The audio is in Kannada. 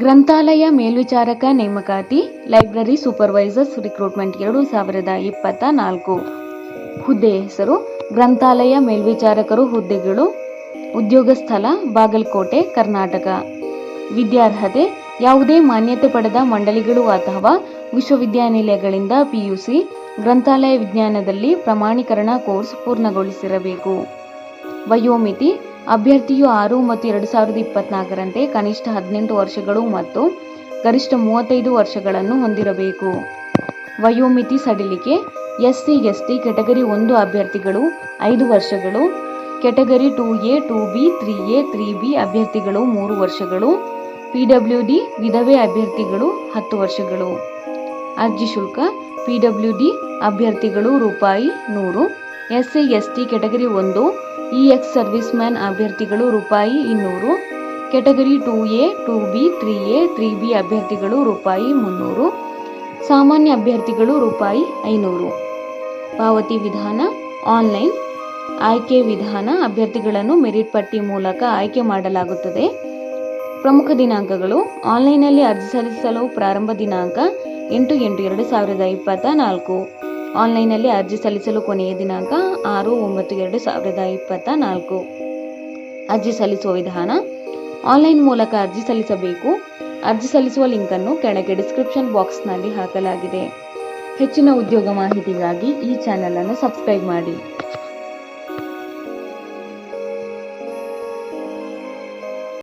ಗ್ರಂಥಾಲಯ ಮೇಲ್ವಿಚಾರಕ ನೇಮಕಾತಿ, ಲೈಬ್ರರಿ ಸೂಪರ್ವೈಸರ್ಸ್ ರಿಕ್ರೂಟ್ಮೆಂಟ್ ಎರಡು ಸಾವಿರದ ಇಪ್ಪತ್ತ ನಾಲ್ಕು. ಹುದ್ದೆ ಹೆಸರು, ಗ್ರಂಥಾಲಯ ಮೇಲ್ವಿಚಾರಕರು ಹುದ್ದೆಗಳು, ಉದ್ಯೋಗ ಸ್ಥಳ, ಬಾಗಲಕೋಟೆ, ಕರ್ನಾಟಕ. ವಿದ್ಯಾರ್ಹತೆ, ಯಾವುದೇ ಮಾನ್ಯತೆ ಪಡೆದ ಮಂಡಳಿಗಳು ಅಥವಾ ವಿಶ್ವವಿದ್ಯಾನಿಲಯಗಳಿಂದ ಪಿಯುಸಿ, ಗ್ರಂಥಾಲಯ ವಿಜ್ಞಾನದಲ್ಲಿ ಪ್ರಮಾಣೀಕರಣ ಕೋರ್ಸ್ ಪೂರ್ಣಗೊಳಿಸಿರಬೇಕು. ವಯೋಮಿತಿ ಅಭ್ಯರ್ಥಿಯು ಆರು ಮತ್ತು ಎರಡು ಸಾವಿರದ ಇಪ್ಪತ್ನಾಲ್ಕರಂತೆ ಕನಿಷ್ಠ ಹದಿನೆಂಟು ವರ್ಷಗಳು ಮತ್ತು ಗರಿಷ್ಠ ಮೂವತ್ತೈದು ವರ್ಷಗಳನ್ನು ಹೊಂದಿರಬೇಕು. ವಯೋಮಿತಿ ಸಡಿಲಿಕೆ, ಎಸ್ಸಿ, ಎಸ್ಟಿ ಕೆಟಗರಿ ಒಂದು ಅಭ್ಯರ್ಥಿಗಳು, ಐದು ವರ್ಷಗಳು category two A, two B, three A, three B ಅಭ್ಯರ್ಥಿಗಳು ಮೂರು ವರ್ಷಗಳು, ಪಿ ಡಬ್ಲ್ಯೂ ಡಿ ವಿಧವೆ ಅಭ್ಯರ್ಥಿಗಳು ಹತ್ತು ವರ್ಷಗಳು. ಅರ್ಜಿ ಶುಲ್ಕ, ಪಿ ಡಬ್ಲ್ಯೂ ಡಿ ಅಭ್ಯರ್ಥಿಗಳು ರೂಪಾಯಿ ನೂರು. ಎಸ್ಸಿ, ಎಸ್ಟಿ ಕೆಟಗರಿ ಒಂದು, ಇ ಎಕ್ಸ್ ಸರ್ವಿಸ್ ಮ್ಯಾನ್ ಅಭ್ಯರ್ಥಿಗಳು ರೂಪಾಯಿ ಇನ್ನೂರು category two A, two B, three A, three B ಅಭ್ಯರ್ಥಿಗಳು ರೂಪಾಯಿ ಮುನ್ನೂರು, ಸಾಮಾನ್ಯ ಅಭ್ಯರ್ಥಿಗಳು ರೂಪಾಯಿ ಐನೂರು. ಪಾವತಿ ವಿಧಾನ, ಆನ್ಲೈನ್, ಆಯ್ಕೆ ವಿಧಾನ, ಅಭ್ಯರ್ಥಿಗಳನ್ನು ಮೆರಿಟ್ ಪಟ್ಟಿ ಮೂಲಕ ಆಯ್ಕೆ ಮಾಡಲಾಗುತ್ತದೆ. ಪ್ರಮುಖ ದಿನಾಂಕಗಳು, ಆನ್ಲೈನ್ನಲ್ಲಿ ಅರ್ಜಿ ಸಲ್ಲಿಸಲು ಪ್ರಾರಂಭ ದಿನಾಂಕ ಎಂಟು ಎಂಟು ಎರಡು ಸಾವಿರದ ಇಪ್ಪತ್ತ ನಾಲ್ಕು ಆನ್ಲೈನ್ನಲ್ಲಿ ಅರ್ಜಿ ಸಲ್ಲಿಸಲು ಕೊನೆಯ ದಿನಾಂಕ ಆರು ಒಂಬತ್ತು ಎರಡು ಸಾವಿರದ ಇಪ್ಪತ್ತ ನಾಲ್ಕು. ಅರ್ಜಿ ಸಲ್ಲಿಸುವ ವಿಧಾನ, ಆನ್ಲೈನ್ ಮೂಲಕ ಅರ್ಜಿ ಸಲ್ಲಿಸಬೇಕು. ಅರ್ಜಿ ಸಲ್ಲಿಸುವ ಲಿಂಕನ್ನು ಕೆಳಗೆ ಡಿಸ್ಕ್ರಿಪ್ಷನ್ ಬಾಕ್ಸ್ನಲ್ಲಿ ಹಾಕಲಾಗಿದೆ. ಹೆಚ್ಚಿನ ಉದ್ಯೋಗ ಮಾಹಿತಿಗಾಗಿ ಈ ಚಾನಲನ್ನು ಸಬ್ಸ್ಕ್ರೈಬ್ ಮಾಡಿ.